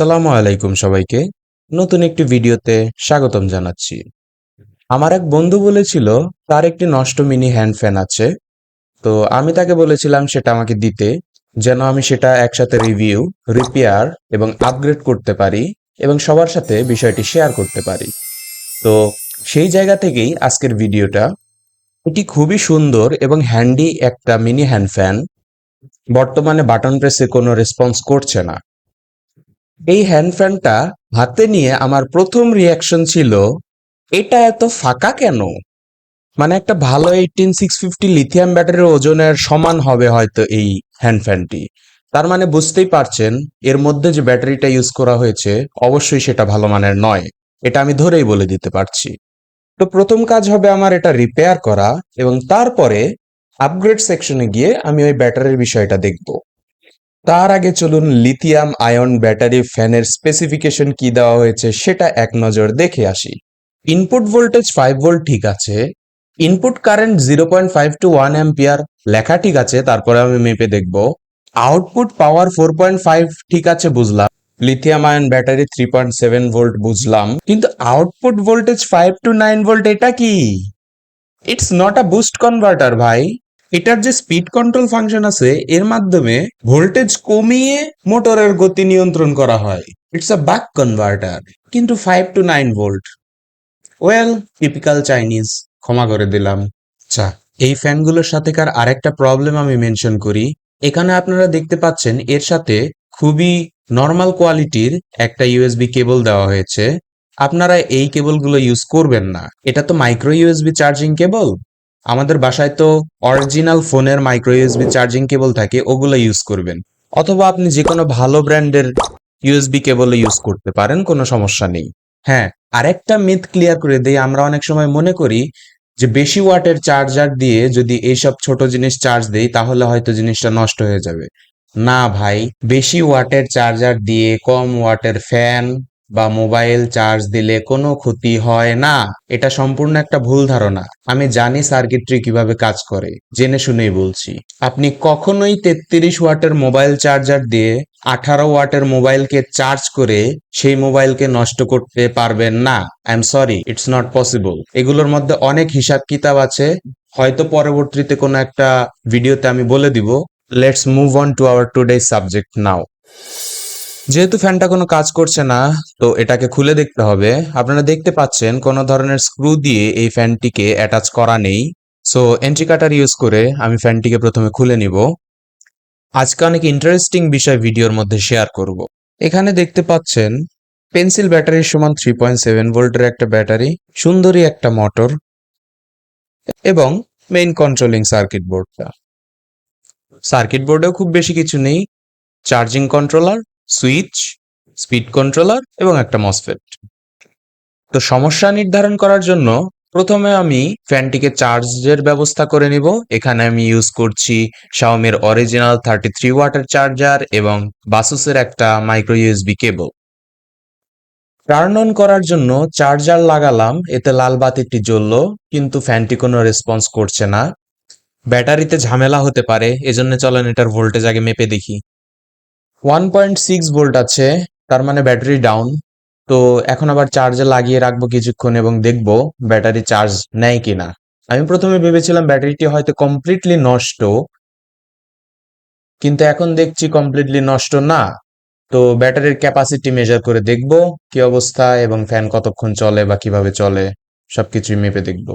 আসসালামু আলাইকুম সবাইকে। নতুন একটি ভিডিওতে স্বাগতম জানাচ্ছি। আমার এক বন্ধু বলেছিল, তার একটি নষ্ট মিনি হ্যান্ড ফ্যান আছে। তো আমি তাকে বলেছিলাম, সেটা আমাকে দিতে, যেন আমি সেটা একসাথে রিভিউ, রিপেয়ার এবং আপগ্রেড করতে পারি এবং সবার সাথে বিষয়টি শেয়ার করতে পারি। তো সেই জায়গা থেকেই আজকের ভিডিওটা। এটি খুবই সুন্দর এবং হ্যান্ডি একটা মিনি হ্যান্ড ফ্যান। বর্তমানে বাটন প্রেসে কোনো রেসপন্স করছে না। এই হ্যান্ড ফ্যানটা হাতে নিয়ে আমার প্রথম রিয়াকশন ছিল, এটা এত ফাঁকা কেন? মানে একটা ভালো এইটিন সিক্স ফিফটি লিথিয়াম ব্যাটারির ওজনের সমান হবে হয়তো এই হ্যান্ড ফ্যানটি তার মানে বুঝতেই পারছেন, এর মধ্যে যে ব্যাটারিটা ইউজ করা হয়েছে, অবশ্যই সেটা ভালো মানের নয়। এটা আমি ধরেই বলে দিতে পারছি। তো প্রথম কাজ হবে আমার এটা রিপেয়ার করা এবং তারপরে আপগ্রেড সেকশনে গিয়ে আমি ওই ব্যাটারির বিষয়টা দেখব। তার আগে চলুন লিথিয়াম আয়ন ব্যাটারি ফ্যানের স্পেসিফিকেশন কি দেওয়া হয়েছে সেটা এক নজর দেখে আসি। ইনপুট ভোল্টেজ ফাইভ ভোল্ট ঠিক আছে input current zero point five two one ampere লেখা ঠিক আছে, তারপরে আমি মেপে দেখব। Output power four point five ঠিক আছে বুঝলাম lithium ion battery three point seven volt বুঝলাম, কিন্তু output voltage five two nine volt এটা কি? It's not a boost converter ভাই। এটার যে স্পিড কন্ট্রোল ফাংশন আছে, এর মাধ্যমে ভোল্টেজ কমিয়ে মোটরের গতি নিয়ন্ত্রণ করা হয়। ইটস আ বাক কনভার্টার কিন্তু five two nine volt well typical Chinese ক্ষমা করে দিলাম। আচ্ছা এই ফ্যানগুলোর সাথেকার আরেকটা প্রবলেম আমি মেনশন করি। এখানে আপনারা দেখতে পাচ্ছেন, এর সাথে খুবই নর্মাল কোয়ালিটির একটা ইউএসবি কেবল দেওয়া হয়েছে। আপনারা এই কেবলগুলো ইউজ করবেন না। এটা তো মাইক্রো ইউএসবি চার্জিং কেবল আমাদের বাসায় তো অরিজিনাল ফোনের মাইক্রো ইউএসবি চার্জিং কেবল থাকে, ওগুলো ইউজ করবেন। অথবা আপনি যে কোনো ভালো ব্র্যান্ডের ইউএসবি কেবল ইউজ করতে পারেন, কোনো সমস্যা নেই। হ্যাঁ আরেকটা মিথ ক্লিয়ার করে দেই, আমরা অনেক সময় মনে করি যে বেশি ওয়াটের চার্জার দিয়ে যদি এইসব ছোট জিনিস চার্জ দেই, তাহলে হয়তো জিনিসটা নষ্ট হয়ে যাবে। না ভাই, বেশি ওয়াটের চার্জার দিয়ে কম ওয়াটের ফ্যান বা মোবাইল চার্জ দিলে কোনো ক্ষতি হয় না। এটা সম্পূর্ণ একটা ভুল ধারণা। আমি জানি সার্কিটরি কীভাবে কাজ করে। জেনে শুনেই বলছি। আপনি কখনোই তেত্রিশ ওয়াটের মোবাইল চার্জার দিয়ে আঠারো ওয়াটের মোবাইলকে চার্জ করে সেই মোবাইলকে নষ্ট করতে পারবেন না। I am sorry it's not possible এগুলোর মধ্যে অনেক হিসাব কিতাব আছে। হয়তো পরবর্তীতে কোনো একটা ভিডিওতে আমি বলে দিব। Let's move on to our today subject now যেহেতু ফ্যানটা কোনো কাজ করছে না, তো এটাকে খুলে দেখতে হবে। আপনারা দেখতে পাচ্ছেন কোনো ধরনের স্ক্রু দিয়ে এই ফ্যানটিকে অ্যাটাচ করা নেই। সো এন্ট্রি কাটার ইউজ করে আমি ফ্যানটিকে প্রথমে খুলে নিব। আজকে অনেক ইন্টারেস্টিং বিষয় ভিডিওর মধ্যে শেয়ার করব। এখানে দেখতে পাচ্ছেন পেন্সিল ব্যাটারির সমান থ্রি পয়েন্ট সেভেন ভোল্টের একটা ব্যাটারি সুন্দরী একটা মোটর এবং মেইন কন্ট্রোলিং সার্কিট বোর্ডটা সার্কিট বোর্ডেও খুব বেশি কিছু নেই charging controller switch, speed controller এবং একটা মসফেট তো সমস্যা নির্ধারণ করার জন্য প্রথমে আমি ফ্যানটিকে চার্জের ব্যবস্থা করে নিব। এখানে আমি ইউজ করছি শাওমির অরিজিনাল থার্টি থ্রি ওয়াটার চার্জার এবং বাসুসের একটা micro USB cable turn on করার জন্য চার্জার লাগালাম, এতে লাল বাতিটি জ্বললো, কিন্তু ফ্যানটি কোনো রেসপন্স করছে না। ব্যাটারিতে ঝামেলা হতে পারে, এজন্য চলেন এটার ভোল্টেজ আগে মেপে দেখি। ওয়ান পয়েন্ট সিক্স ভোল্ট আছে, তার মানে ব্যাটারি ডাউন তো এখন আবার চার্জে লাগিয়ে রাখব কিছুক্ষণ এবং দেখব ব্যাটারি চার্জ নেয় কিনা। আমি প্রথমে ভেবেছিলাম ব্যাটারিটি হয়তো কমপ্লিটলি নষ্ট, কিন্তু এখন দেখছি কমপ্লিটলি নষ্ট না। তো ব্যাটারির ক্যাপাসিটি মেজার করে দেখব কি অবস্থা এবং ফ্যান কতক্ষণ চলে বা কীভাবে চলে, সবকিছুই মেপে দেখব।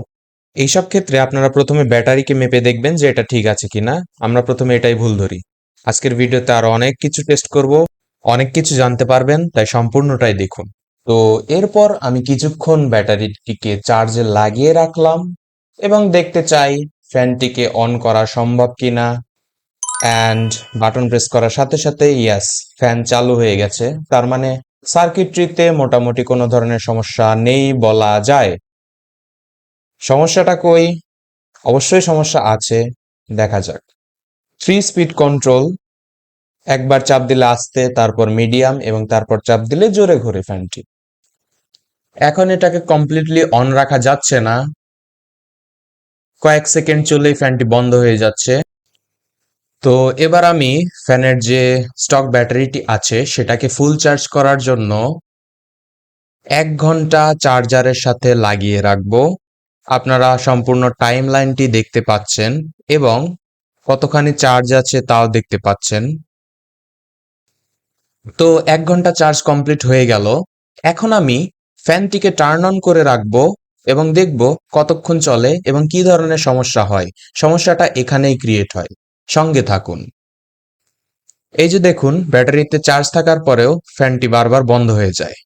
এইসব ক্ষেত্রে আপনারা প্রথমে ব্যাটারিকে মেপে দেখবেন যে এটা ঠিক আছে কিনা। আমরা প্রথমে এটাই ভুল ধরি। আজকের ভিডিওতে আরও অনেক কিছু টেস্ট করব, অনেক কিছু জানতে পারবেন, তাই সম্পূর্ণটাই দেখুন। তো এরপর আমি কিছুক্ষণ ব্যাটারিটিকে চার্জে লাগিয়ে রাখলাম এবং দেখতে চাই ফ্যানটিকে অন করা সম্ভব কিনা। অ্যান্ড বাটন প্রেস করার সাথে সাথে ইয়াস ফ্যান চালু হয়ে গেছে। তার মানে সার্কিট্রিতে মোটামুটি কোনো ধরনের সমস্যা নেই বলা যায়। সমস্যাটা কই? অবশ্যই সমস্যা আছে। দেখা যাক। থ্রি স্পিড কন্ট্রোল একবার চাপ দিলে আস্তে, তারপর মিডিয়াম এবং তারপর চাপ দিলে জোরে ঘোরে ফ্যানটি। এখন এটাকে কমপ্লিটলি অন রাখা যাচ্ছে না। কয়েক সেকেন্ড চলেই ফ্যানটি বন্ধ হয়ে যাচ্ছে। তো এবার আমি ফ্যানের যে স্টক ব্যাটারিটি আছে, সেটাকে ফুল চার্জ করার জন্য এক ঘণ্টা চার্জারের সাথে লাগিয়ে রাখব। আপনারা সম্পূর্ণ টাইম লাইনটি দেখতে পাচ্ছেন এবং কতখানি চার্জ আছে তাও দেখতে পাচ্ছেন। তো এক ঘণ্টা চার্জ কমপ্লিট হয়ে গেল। এখন আমি ফ্যানটিকে টার্ন অন করে রাখব এবং দেখব কতক্ষণ চলে এবং কি ধরনের সমস্যা হয়। সমস্যাটা এখানেই ক্রিয়েট হয়। সঙ্গে থাকুন। এই যে দেখুন, ব্যাটারিতে চার্জ থাকার পরেও ফ্যানটি বারবার বন্ধ হয়ে যায়।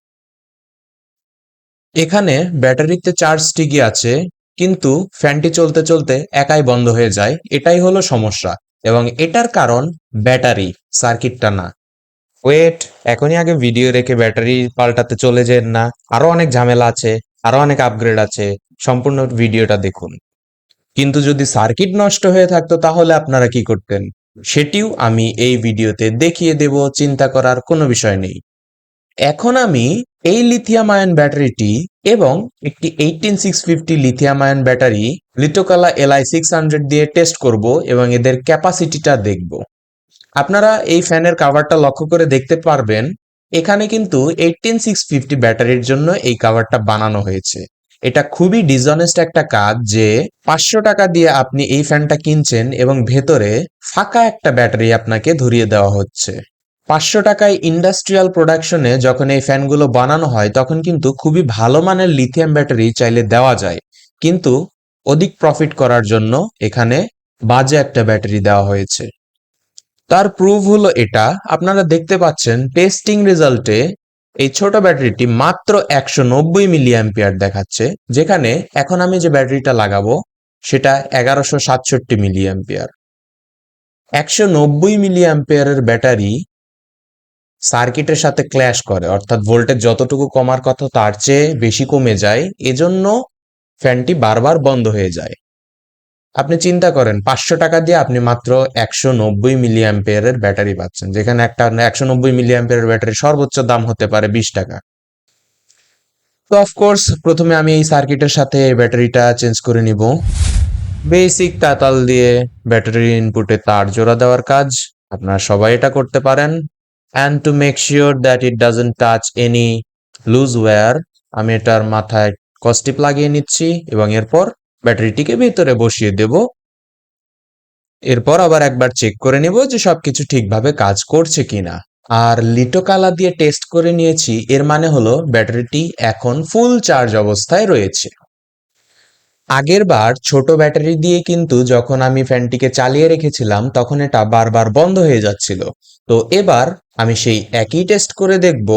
এখানে ব্যাটারিতে চার্জ ঠিকই আছে, কিন্তু ফ্যানটি চলতে চলতে একাই বন্ধ হয়ে যায়। এটাই হলো সমস্যা এবং এটার কারণ ব্যাটারি, সার্কিটটা না। ওয়েট এখনই আগে ভিডিও রেখে ব্যাটারি পাল্টাতে চলে যেন না। আরও অনেক ঝামেলা আছে, আরও অনেক আপগ্রেড আছে। সম্পূর্ণ ভিডিওটা দেখুন। কিন্তু যদি সার্কিট নষ্ট হয়ে থাকতো, তাহলে আপনারা কি করতেন? সেটিও আমি এই ভিডিওতে দেখিয়ে দেব, চিন্তা করার কোনো বিষয় নেই। এখন আমি এই লিথিয়াম আয়ন ব্যাটারিটি এবং একটি eighteen six fifty lithium ion battery Liitokala LI six hundred দিয়ে টেস্ট করব এবং এদের ক্যাপাসিটিটা দেখব। আপনারা এই ফ্যানের কাভারটা লক্ষ্য করে দেখতে পারবেন, এখানে কিন্তু এইটিন সিক্স ফিফটি ব্যাটারির জন্য এই কাভারটা বানানো হয়েছে। এটা খুবই ডিসঅনেস্ট একটা কাজ যে পাঁচশো টাকা দিয়ে আপনি এই ফ্যানটা কিনছেন এবং ভেতরে ফাঁকা একটা ব্যাটারি আপনাকে ধরিয়ে দেওয়া হচ্ছে। পাঁচশো টাকায় ইন্ডাস্ট্রিয়াল প্রোডাকশনে যখন এই ফ্যানগুলো বানানো হয়, তখন কিন্তু খুবই ভালো মানের লিথিয়াম ব্যাটারি চাইলে দেওয়া যায়। কিন্তু অধিক প্রফিট করার জন্য এখানে বাজে একটা ব্যাটারি দেওয়া হয়েছে। তার প্রুফ হলো এটা। আপনারা দেখতে পাচ্ছেন টেস্টিং রেজাল্টে এই ছোট ব্যাটারিটি মাত্র একশো নব্বই মিলি অ্যাম্পিয়ার দেখাচ্ছে, যেখানে এখন আমি যে ব্যাটারিটা লাগাবো, সেটা এগারোশো সাতষট্টি মিলি অ্যাম্পিয়ার একশো নব্বই মিলি অ্যাম্পিয়ারের ব্যাটারি সার্কিটের সাথে ক্ল্যাশ করে, অর্থাৎ ভোল্টেজ যতটুকু কমার কথা, তার চেয়ে বেশি কমে যায়, এজন্য ফ্যানটি বারবার বন্ধ হয়ে যায়। আপনি চিন্তা করেন, পাঁচশো টাকা দিয়ে আপনি মাত্র একশো নব্বই মিলি অ্যাম্পিয়ারের ব্যাটারি পাচ্ছেন, যেখানে একটা একশো নব্বই মিলি ব্যাটারি সর্বোচ্চ দাম হতে পারে বিশ টাকা। তো অফকোর্স প্রথমে আমি এই সার্কিটের সাথে এই ব্যাটারিটা চেঞ্জ করে নিব। বেসিক তাতাল দিয়ে ব্যাটারি ইনপুটে তার জোড়া দেওয়ার কাজ, আপনারা সবাই এটা করতে পারেন। And to make sure that it doesn't touch any loose wire আমি এটার মাথায় কস্টিপ লাগিয়ে নিচ্ছি এবং এরপর ব্যাটারিটিকে ভিতরে বসিয়ে দেব। এরপর আবার একবার চেক করে নেব যে সবকিছু ঠিকভাবে কাজ করছে কিনা। আর লিটো কালা দিয়ে টেস্ট করে নিয়েছি, এর মানে হলো ব্যাটারিটি এখন ফুল চার্জ অবস্থায় রয়েছে। আগের বার ছোট ব্যাটারি দিয়ে কিন্তু যখন আমি ফ্যানটিকে চালিয়ে রেখেছিলাম, তখন এটা বারবার বন্ধ হয়ে যাচ্ছিল। তো এবার আমি সেই একই টেস্ট করে দেখব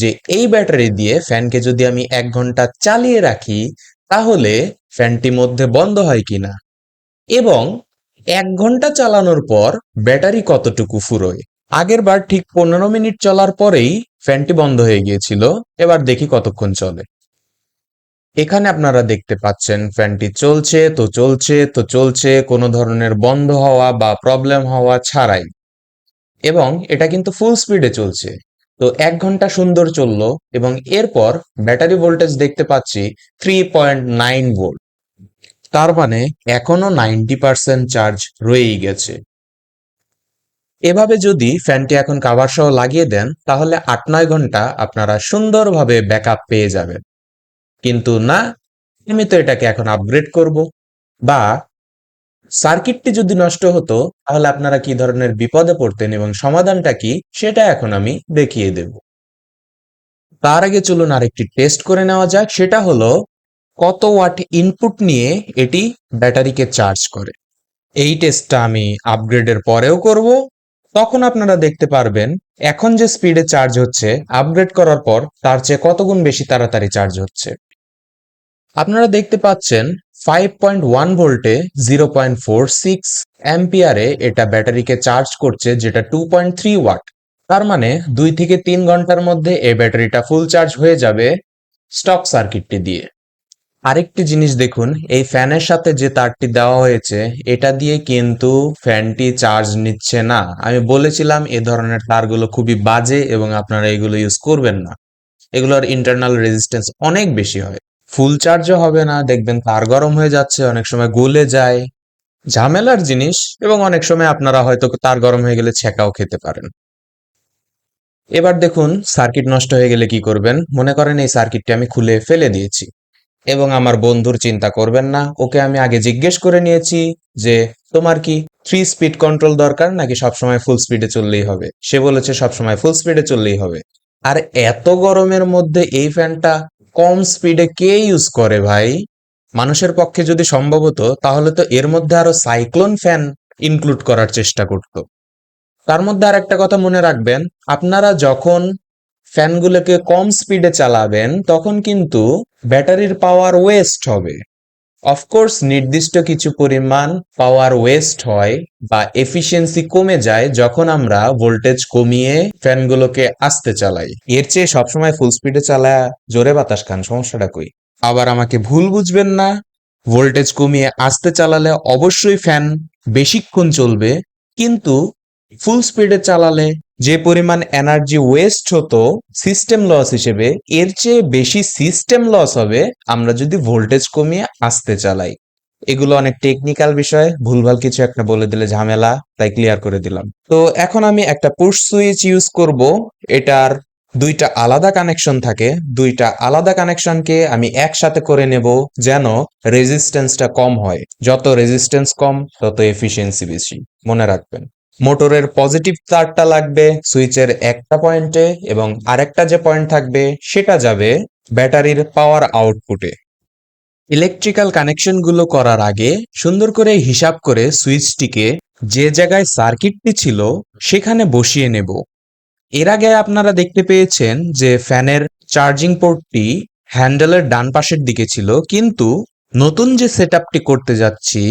যে এই ব্যাটারি দিয়ে ফ্যানকে যদি আমি এক ঘণ্টা চালিয়ে রাখি তাহলে ফ্যানটি মধ্যে বন্ধ হয় কিনা? এবং এক ঘণ্টা চালানোর পর ব্যাটারি কতটুকু ফুরোয়? আগের বার ঠিক পনেরো মিনিট চলার পরেই ফ্যানটি বন্ধ হয়ে গিয়েছিল, এবার দেখি কতক্ষণ চলে। এখানে আপনারা দেখতে পাচ্ছেন ফ্যানটি চলছে, তো চলছে তো চলছে, কোনো ধরনের বন্ধ হওয়া বা প্রবলেম হওয়া ছাড়াই। এবং এটা কিন্তু ফুল স্পিডে চলছে। তো এক ঘণ্টা সুন্দর চলল এবং এরপর ব্যাটারি ভোল্টেজ দেখতে পাচ্ছি থ্রি পয়েন্ট নাইন ভোল্ট তার মানে এখনও নাইনটি পার্সেন্ট চার্জ রয়েই গেছে। এভাবে যদি ফ্যানটি এখন কাভার সহ লাগিয়ে দেন, তাহলে আট নয় ঘণ্টা আপনারা সুন্দরভাবে ব্যাকআপ পেয়ে যাবেন। কিন্তু না, আমি তো এটাকে এখন আপগ্রেড করব। বা সার্কিটটি যদি নষ্ট হতো, তাহলে আপনারা কি ধরনের বিপদে পড়তেন এবং সমাধানটা কি? সেটা এখন আমি দেখিয়ে দেব। তার আগে চলুন আরেকটি টেস্ট করে নেওয়া যাক। সেটা হলো, কত ওয়াট ইনপুট নিয়ে এটি ব্যাটারিকে চার্জ করে? এই টেস্টটা আমি আপগ্রেডের পরেও করব। তখন আপনারা দেখতে পারবেন, এখন যে স্পিডে চার্জ হচ্ছে আপগ্রেড করার পর তার চেয়ে কত গুণ বেশি তাড়াতাড়ি চার্জ হচ্ছে? আপনারা দেখতে পাচ্ছেন ফাইভ পয়েন্ট ওয়ান ভোল্টে জিরো পয়েন্ট ফোর সিক্স অ্যাম্পিয়ারে এটা ব্যাটারিকে চার্জ করছে, যেটা টু পয়েন্ট থ্রি ওয়াট তার মানে দুই থেকে তিন ঘণ্টার মধ্যে এই ব্যাটারিটা ফুল চার্জ হয়ে যাবে স্টক সার্কিটটি দিয়ে। আরেকটি জিনিস দেখুন, এই ফ্যানের সাথে যে তারটি দেওয়া হয়েছে, এটা দিয়ে কিন্তু ফ্যানটি চার্জ নিচ্ছে না। আমি বলেছিলাম এ ধরনের তারগুলো খুবই বাজে এবং আপনারা এগুলো ইউজ করবেন না। এগুলোর ইন্টারনাল রেজিস্ট্যান্স অনেক বেশি হয়। ফুল চার্জও হবে না, দেখবেন তার গরম হয়ে যাচ্ছে, অনেক সময় গলে যায়। ঝামেলার জিনিস এবং অনেক সময় আপনারা হয়তো তার গরম হয়ে গেলে ছেঁকাও খেতে পারেন। এবার দেখুন সার্কিট নষ্ট হয়ে গেলে কি করবেন? মনে করেন এই সার্কিটটি আমি খুলে ফেলে দিয়েছি এবং আমার বন্ধুর চিন্তা করবেন না, ওকে আমি আগে জিজ্ঞেস করে নিয়েছি যে, তোমার কি থ্রি স্পিড কন্ট্রোল দরকার নাকি সবসময় ফুল স্পিডে চললেই হবে? সে বলেছে সবসময় ফুল স্পিডে চললেই হবে। আর এত গরমের মধ্যে এই ফ্যানটা কম স্পিডে কে ইউজ করে ভাই? মানুষের পক্ষে যদি সম্ভব হতো, তাহলে তো এর মধ্যে আরও সাইক্লোন ফ্যান ইনক্লুড করার চেষ্টা করত। তার মধ্যে আর একটা কথা মনে রাখবেন, আপনারা যখন ফ্যানগুলোকে কম স্পিডে চালাবেন, তখন কিন্তু ব্যাটারির পাওয়ার ওয়েস্ট হবে। অফকোর্স নির্দিষ্ট কিছু পরিমাণ পাওয়ার ওয়েস্ট হয় বা এফিসিয়েন্সি কমে যায় যখন আমরা ভোল্টেজ কমিয়ে ফ্যানগুলোকে আস্তে চালাই। এর চেয়ে সবসময় ফুল স্পিডে চালায় জোরে বাতাস খান, সমস্যাটা কই? আবার আমাকে ভুল বুঝবেন না ভোল্টেজ কমিয়ে আস্তে চালালে অবশ্যই ফ্যান বেশিক্ষণ চলবে, কিন্তু ফুল স্পিডে চালালে যে পরিমাণ এনার্জি ওয়েস্ট হতো সিস্টেম লস হিসেবে, এর চেয়ে বেশি সিস্টেম লস হবে আমরা যদি ভোল্টেজ কমিয়ে আসতে চালাই। এগুলো অনেক টেকনিক্যাল বিষয়, ভুলভাল কিছু একটা বলে দিলে ঝামেলা, তাই ক্লিয়ার করে দিলাম। তো এখন আমি একটা পুশ সুইচ ইউজ করব, এটার দুইটা আলাদা কানেকশন থাকে। দুইটা আলাদা কানেকশনকে আমি একসাথে করে নেব যেন রেজিস্ট্যান্সটা কম হয়। যত রেজিস্ট্যান্স কম, তত এফিসিয়েন্সি বেশি। মনে রাখবেন। মোটরের পজিটিভ তারটা লাগবে সুইচের একটা পয়েন্টে এবং আরেকটা যে পয়েন্ট থাকবে, সেটা যাবে ব্যাটারির পাওয়ার আউটপুটে ইলেকট্রিক্যাল কানেকশনগুলো করার আগে সুন্দর করে হিসাব করে সুইচটিকে যে জায়গায় সার্কিটটি ছিল, সেখানে বসিয়ে নেব। এর আগে আপনারা দেখতে পেয়েছেন যে ফ্যানের চার্জিং পোর্টটি হ্যান্ডেলের ডান পাশের দিকে ছিল, কিন্তু নতুন যে সেটআপটি করতে যাচ্ছি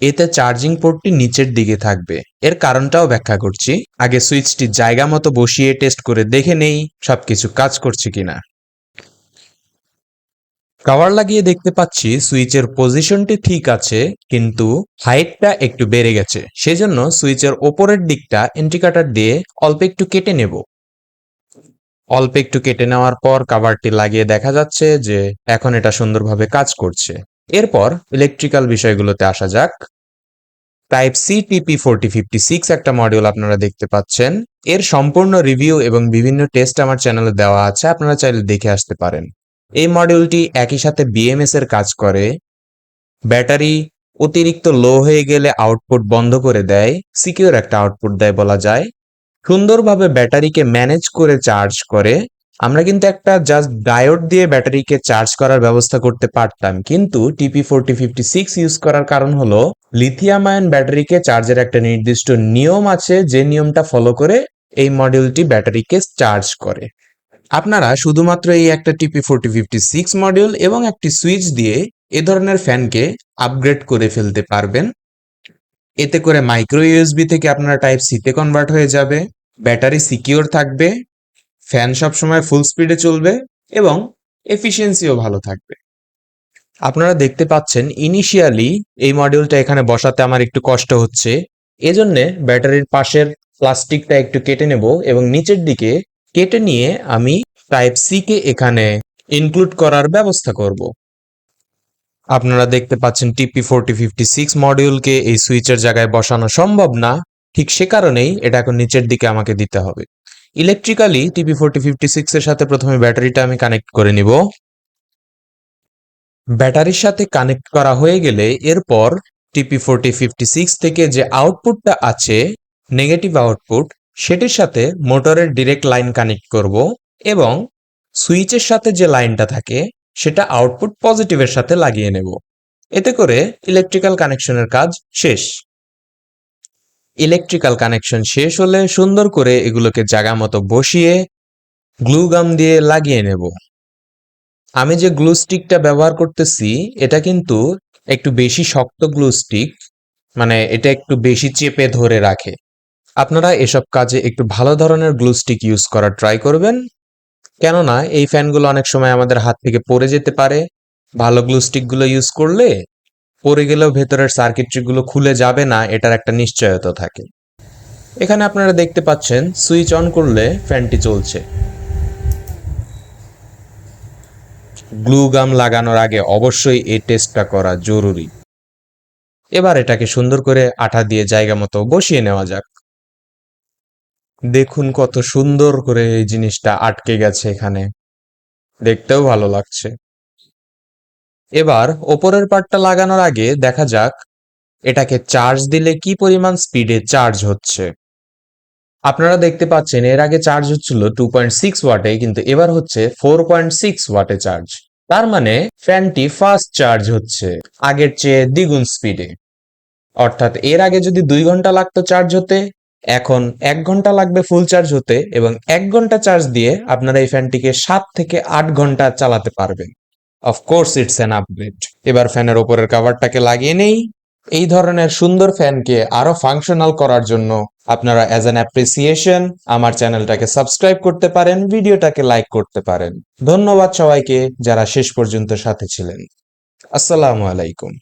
এতে চার্জিং পোর্টটি নিচের দিকে থাকবে। এর কারণটাও ব্যাখ্যা করছি। আগে সুইচটি জায়গা মতো বসিয়ে টেস্ট করে দেখে নেই, সবকিছু কাজ করছে কিনা। কভার লাগিয়ে দেখতে পাচ্ছি সুইচের পজিশনটি ঠিক আছে, কিন্তু হাইটটা একটু বেড়ে গেছে। সেজন্য সুইচের ওপরের দিকটা ইন্ডিকেটর দিয়ে অল্প একটু কেটে নেব। অল্প একটু কেটে নেওয়ার পর কাভারটি লাগিয়ে দেখা যাচ্ছে যে এখন এটা সুন্দরভাবে কাজ করছে। এরপর ইলেকট্রিক্যাল বিষয়গুলোতে আসা যাক। Type C TP forty fifty six একটা মডিউল আপনারা দেখতে পাচ্ছেন। এর সম্পূর্ণ রিভিউ এবং বিভিন্ন টেস্ট আমার চ্যানেলে দেওয়া আছে, আপনারা চাইলে দেখে আসতে পারেন। এই মডিউলটি একই সাথে বিএমএস এর কাজ করে। ব্যাটারি অতিরিক্ত লো হয়ে গেলে আউটপুট বন্ধ করে দেয় সিকিউর একটা আউটপুট দেয় বলা যায়। সুন্দরভাবে ব্যাটারিকে ম্যানেজ করে চার্জ করে। আমরা কিন্তু একটা জাস্ট ডায়োড দিয়ে ব্যাটারিকে চার্জ করার ব্যবস্থা করতে পারতাম। কিন্তু TP forty fifty six use করার কারণ হলো লিথিয়াম আয়ন ব্যাটারিকে চার্জের একটা নির্দিষ্ট নিয়ম আছে, যে নিয়মটা ফলো করে এই মডিউলটি ব্যাটারিকে চার্জ করে। আপনারা শুধুমাত্র এই একটা TP forty fifty six module এবং একটি সুইচ দিয়ে এ ধরনের ফ্যানকে আপগ্রেড করে ফেলতে পারবেন। এতে করে মাইক্রো ইউএসবি থেকে আপনারা টাইপ সিতে কনভার্ট হয়ে যাবে ব্যাটারি সিকিওর থাকবে ফ্যান সবসময় ফুল স্পিডে চলবে এবং এফিসিয়েন্সিও ভালো থাকবে। আপনারা দেখতে পাচ্ছেন ইনিশিয়ালি এই মডিউলটা এখানে বসাতে আমার একটু কষ্ট হচ্ছে। এজন্যে ব্যাটারির পাশের প্লাস্টিকটা একটু কেটে নেব এবং নিচের দিকে কেটে নিয়ে আমি টাইপ সি কে এখানে ইনক্লুড করার ব্যবস্থা করব। আপনারা দেখতে পাচ্ছেন টিপি ফোরটি ফিফটি সিক্স মডিউলকে এই সুইচের জায়গায় বসানো সম্ভব না। ঠিক সে কারণেই এটা এখন নিচের দিকে আমাকে দিতে হবে। Electrically TP forty fifty six এর সাথে প্রথমে ব্যাটারিটা আমি কানেক্ট করে নিব। ব্যাটারির সাথে কানেক্ট করা হয়ে গেলে এরপর টিপি ফোরটি ফিফটি সিক্স থেকে যে আউটপুটটা আছে নেগেটিভ আউটপুট সেটির সাথে মোটরের ডিরেক্ট লাইন কানেক্ট করব এবং সুইচের সাথে যে লাইনটা থাকে, সেটা আউটপুট পজিটিভের সাথে লাগিয়ে নেব। এতে করে ইলেকট্রিক্যাল কানেকশনের কাজ শেষ। ইলেকট্রিক্যাল কানেকশন শেষ হলে সুন্দর করে এগুলোকে জায়গা মতো বসিয়ে গ্লু গাম দিয়ে লাগিয়ে নেব। আমি যে গ্লু স্টিকটা ব্যবহার করতেছি, এটা কিন্তু একটু বেশি শক্ত গ্লু স্টিক মানে এটা একটু বেশি চেপে ধরে রাখে। আপনারা এসব কাজে একটু ভালো ধরনের গ্লু স্টিক ইউজ করার ট্রাই করবেন। কেননা, এই ফ্যানগুলো অনেক সময় আমাদের হাত থেকে পড়ে যেতে পারে। ভালো গ্লু স্টিকগুলো ইউজ করলে পড়ে গেলেও ভেতরের সার্কিটরিগুলো খুলে যাবে না, এটার একটা নিশ্চয়তা থাকে। এখানে আপনারা দেখতে পাচ্ছেন সুইচ অন করলে ফ্যানটি চলছে। গ্লু গাম লাগানোর আগে অবশ্যই এই টেস্টটা করা জরুরি। এবার এটাকে সুন্দর করে আঠা দিয়ে জায়গা মতো বসিয়ে নেওয়া যাক। দেখুন কত সুন্দর করে এই জিনিসটা আটকে গেছে এখানে। দেখতেও ভালো লাগছে। এবার ওপরের পার্টটা লাগানোর আগে দেখা যাক এটাকে চার্জ দিলে কি পরিমাণ স্পিডে চার্জ হচ্ছে। আপনারা দেখতে পাচ্ছেন এর আগে চার্জ হচ্ছিল টু পয়েন্ট সিক্স ওয়াটে, কিন্তু এবার হচ্ছে ফোর পয়েন্ট সিক্স ওয়াটে চার্জ। তার মানে ফ্যানটি ফাস্ট চার্জ হচ্ছে, আগের চেয়ে দ্বিগুণ স্পিডে। অর্থাৎ এর আগে যদি দুই ঘণ্টা লাগতো চার্জ হতে, এখন এক ঘণ্টা লাগবে ফুল চার্জ হতে, এবং এক ঘণ্টা চার্জ দিয়ে আপনারা এই ফ্যানটিকে সাত থেকে আট ঘণ্টা চালাতে পারবেন। অফকোর্স ইটস অ্যান আপগ্রেড এবার ফ্যানের ওপরের কাভারটাকে লাগিয়ে নেই। এই ধরনের সুন্দর ফ্যানকে আরও ফাংশনাল করার জন্য আপনারা অ্যাজ অ্যান অ্যাপ্রিসিয়েশন আমার চ্যানেলটাকে সাবস্ক্রাইব করতে পারেন, ভিডিওটাকে লাইক করতে পারেন। ধন্যবাদ সবাইকে যারা শেষ পর্যন্ত সাথে ছিলেন। আসসালামু আলাইকুম।